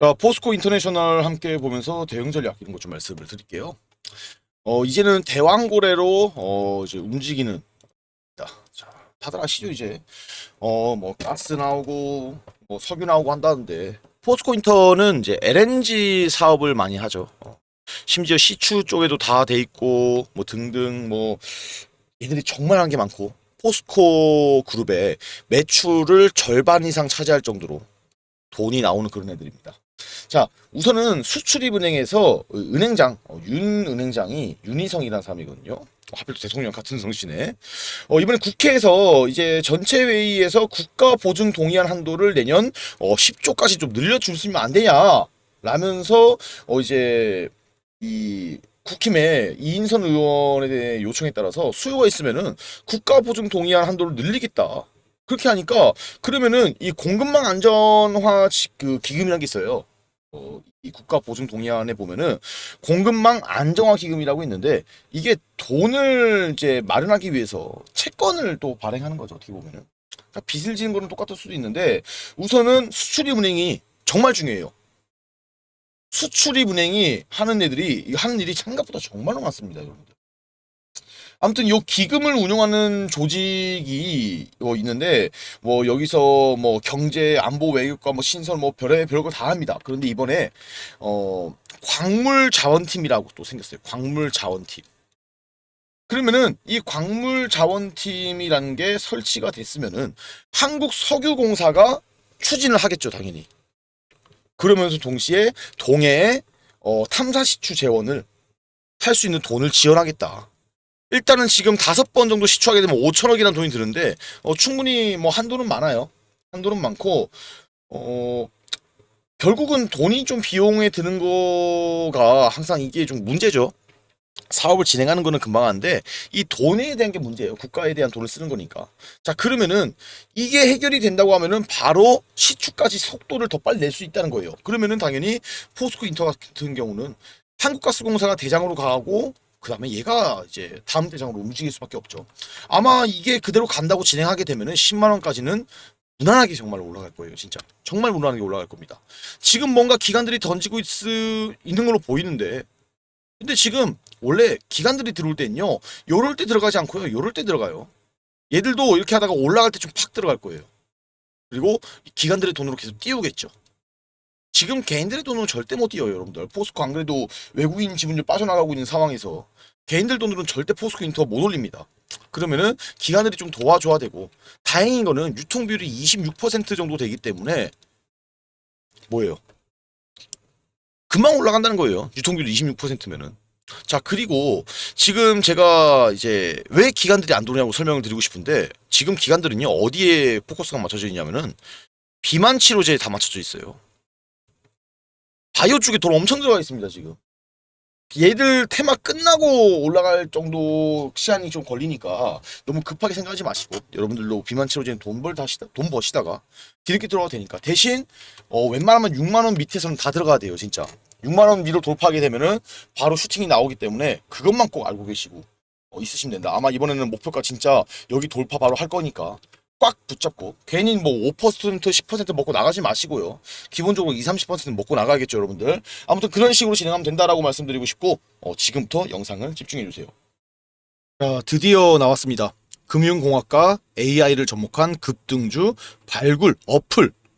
자, 포스코 인터내셔널 함께 보면서 대응 전략 이런 것 좀 말씀을 드릴게요. 어, 이제는 대왕고래로 어, 이제 움직이는 자, 다들 아시죠, 이제. 어, 뭐 가스 나오고 뭐 석유 나오고 한다는데 포스코 인터는 이제 LNG 사업을 많이 하죠. 어, 심지어 시추 쪽에도 다 돼 있고 뭐 등등 뭐 얘들이 정말 한 게 많고 포스코 그룹의 매출을 절반 이상 차지할 정도로 돈이 나오는 그런 애들입니다. 자, 우선은 수출입은행에서 은행장, 어, 윤 은행장이 윤희성이라는 사람이거든요. 어, 하필 또 대통령 같은 성씨네. 어, 이번에 국회에서 이제 전체 회의에서 국가 보증 동의안 한도를 내년 어, 10조까지 좀 늘려주시면 안 되냐? 라면서 어, 이제 이 국힘의 이인선 의원에 대해 요청에 따라서 수요가 있으면은 국가 보증 동의안 한도를 늘리겠다. 그렇게 하니까 그러면은 이 공급망 안전화 지- 그 기금이라는 게 있어요. 어, 이 국가 보증 동의안에 보면은 공급망 안정화 기금이라고 있는데 이게 돈을 이제 마련하기 위해서 채권을 또 발행하는 거죠. 어떻게 보면은 그러니까 빚을 지는 거는 똑같을 수도 있는데 우선은 수출입은행이 정말 중요해요. 수출입은행이 하는 애들이 이 하는 일이 생각보다 정말로 많습니다, 여러분들. 아무튼 요 기금을 운영하는 조직이 어, 있는데 뭐 여기서 뭐 경제, 안보, 외교과 뭐 신설 뭐 별의 별걸 다 합니다. 그런데 이번에 어 광물 자원팀이라고 또 생겼어요. 광물 자원팀. 그러면은 이 광물 자원팀이라는 게 설치가 됐으면은 한국 석유공사가 추진을 하겠죠, 당연히. 그러면서 동시에 동해에 어, 탐사 시추 재원을 할 수 있는 돈을 지원하겠다. 일단은 지금 다섯 번 정도 시추하게 되면 5천억이라는 돈이 드는데 어, 충분히 뭐 한도는 많아요. 한도는 많고 어 결국은 돈이 좀 비용에 드는 거가 항상 이게 좀 문제죠. 사업을 진행하는 거는 금방 하는데 이 돈에 대한 게 문제예요. 국가에 대한 돈을 쓰는 거니까. 자 그러면은 이게 해결이 된다고 하면은 바로 시추까지 속도를 더 빨리 낼 수 있다는 거예요. 그러면은 당연히 포스코 인터 같은 경우는 한국가스공사가 대장으로 가고 그 다음에 얘가 이제 다음 대장으로 움직일 수밖에 없죠. 아마 이게 그대로 간다고 진행하게 되면은 10만 원까지는 무난하게 정말 올라갈 거예요, 진짜. 정말 무난하게 올라갈 겁니다. 지금 뭔가 기관들이 던지고 있, 있는 걸로 보이는데 근데 지금 원래 기관들이 들어올 때는요. 요럴 때 들어가지 않고요. 요럴 때 들어가요. 얘들도 이렇게 하다가 올라갈 때 좀 팍 들어갈 거예요. 그리고 기관들의 돈으로 계속 띄우겠죠. 지금 개인들의 돈으로 절대 못 띄워요, 여러분들. 포스코 안 그래도 외국인 지분율 빠져나가고 있는 상황에서 개인들 돈으로는 절대 포스코 인터가 못 올립니다. 그러면은 기관들이 좀 도와줘야 되고 다행인 거는 유통 비율이 26% 정도 되기 때문에 뭐예요? 금방 올라간다는 거예요. 유통 비율 26%면은. 자, 그리고 지금 제가 이제 왜 기관들이 안 도냐고 설명을 드리고 싶은데 지금 기관들은요. 어디에 포커스가 맞춰져 있냐면은 비만 치료제에 다 맞춰져 있어요. 바이오 쪽에 돈 엄청 들어가 있습니다, 지금. 얘들 테마 끝나고 올라갈 정도 시간이 좀 걸리니까 너무 급하게 생각하지 마시고 여러분들도 비만 치료제는 돈 벌다 시다 돈 버시다가 뒤늦게 들어가도 되니까. 대신 어 웬만하면 6만 원 밑에서는 다 들어가야 돼요 진짜. 6만 원 위로 돌파하게 되면은 바로 슈팅이 나오기 때문에 그것만 꼭 알고 계시고 어, 있으시면 된다. 아마 이번에는 목표가 진짜 여기 돌파 바로 할 거니까 꽉 붙잡고 괜히 뭐 5% 10% 먹고 나가지 마시고요 기본적으로 2, 30%는 먹고 나가야겠죠, 여러분들. 아무튼 그런 식으로 진행하면 된다라고 말씀드리고 싶고 어, 지금부터 영상을 집중해 주세요. 자, 드디어 나왔습니다. 금융공학과 AI를 접목한 급등주 발굴 어플